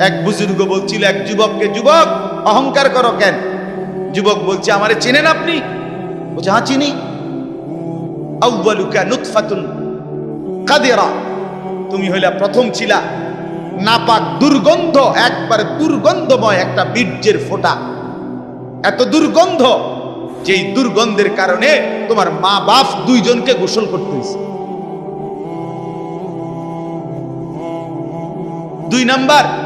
এক বুজুর্গ বলছিল, এক যুবককে, যুবক, অহংকার করো কেন? যুবক বলছে, আমারে চেনেন আপনি? বলছে হ্যাঁ চিনি। নুতফাতুন কাদেরা। তুমি হইলা প্রথম ছিলা। নাপাক দুর্গন্ধ দুর্গন্ধময় একটা বীর্যের ফোঁটা। এত দুর্গন্ধ যেই দুর্গন্ধের কারণে তোমার মা বাপ দুইজনকে গোসল করতে দুই নাম্বার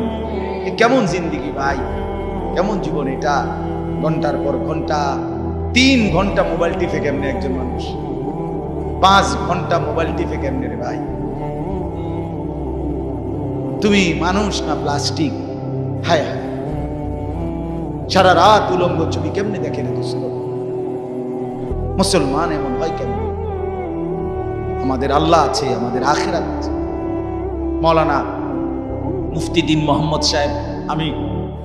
কেমন জিন্দিগি ভাই? কেমন জীবন এটা? ঘণ্টার পর ঘণ্টা, তিন ঘণ্টা মোবাইল টিপে কেমনে একজন মানুষ? পাঁচ ঘণ্টা মোবাইল টিপে কেমনে রে ভাই? তুমি মানুষ না প্লাস্টিক? হায় হায়। সারা রাত উলঙ্গ ছবি কেমনে দেখে রে দোস্ত? মুসলমান এমন হয় কেন আমাদের আল্লাহ আছে, আমাদের আখেরাত আছে। মৌলানা মুফতি দিন মোহাম্মদ সাহেব, আমি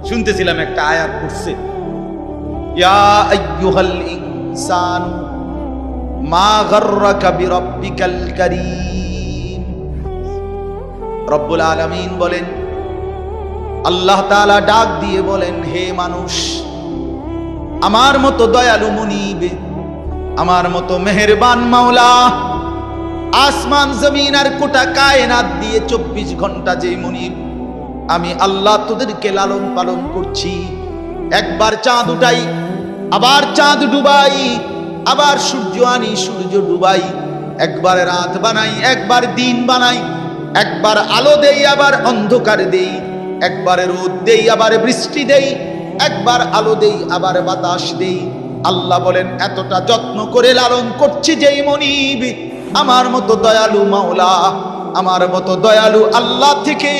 শুনতেছিলাম একটা আয়াত পড়ছে। রব্বুল বলেন, আল্লাহ তাআলা ডাক দিয়ে বলেন, হে মানুষ, আমার মতো দয়ালু মুনিব, আমার মতো মেহেরবান মাওলা, আসমান, জমিন আর কোটা কায়নাত দিয়ে চব্বিশ ঘণ্টা যে মুনিব আমি আল্লাহ তোদেরকে লালন পালন করছি। একবার চাঁদ উঠাই, আবার চাঁদ ডুবাই, আবার সূর্য আনি, সূর্য ডুবাই। একবার রাত বানাই, একবার দিন বানাই, একবার আলো দেই, আবার অন্ধকার দেই। একবার রোদ দেই, আবার বৃষ্টি দেই, একবার আলো দেই, আবার বাতাস দেই। আল্লাহ বলেন, এতটা যত্ন করে লালন করছি যেই মনিব। আমার মতো দয়ালু মাওলা, আমার মতো দয়ালু আল্লাহ থেকে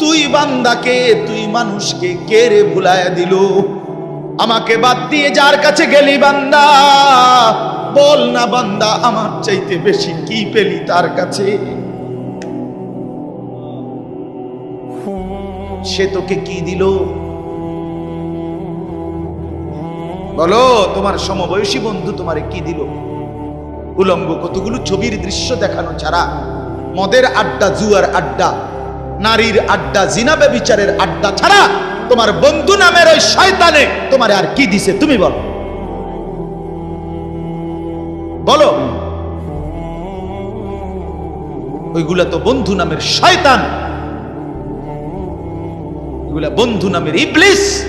তুই বান্দাকে, তুই মানুষকে কেড়ে ভুলায় দিল? আমাকে বাদ দিয়ে যার কাছে গেলি বান্দা, বল না বান্দা, আমার চাইতে বেশি কি পেলি তার কাছে? সে তোকে কি দিল? বলো, তোমার সমবয়সী বন্ধু তোমারে কি দিল? উলঙ্গ কতগুলো ছবির দৃশ্য দেখানো ছাড়া, মদের আড্ডা, জুয়ার আড্ডা নারীর আড্ডা জিনাবে বিচারের আড্ডা ছাড়া তোমার বন্ধু নামের ওই শয়তানে তোমার আর কি দিছে, তুমি বলো। বলো। ওইগুলা তো বন্ধু নামের শয়তান। বন্ধু নামের ইবলিস।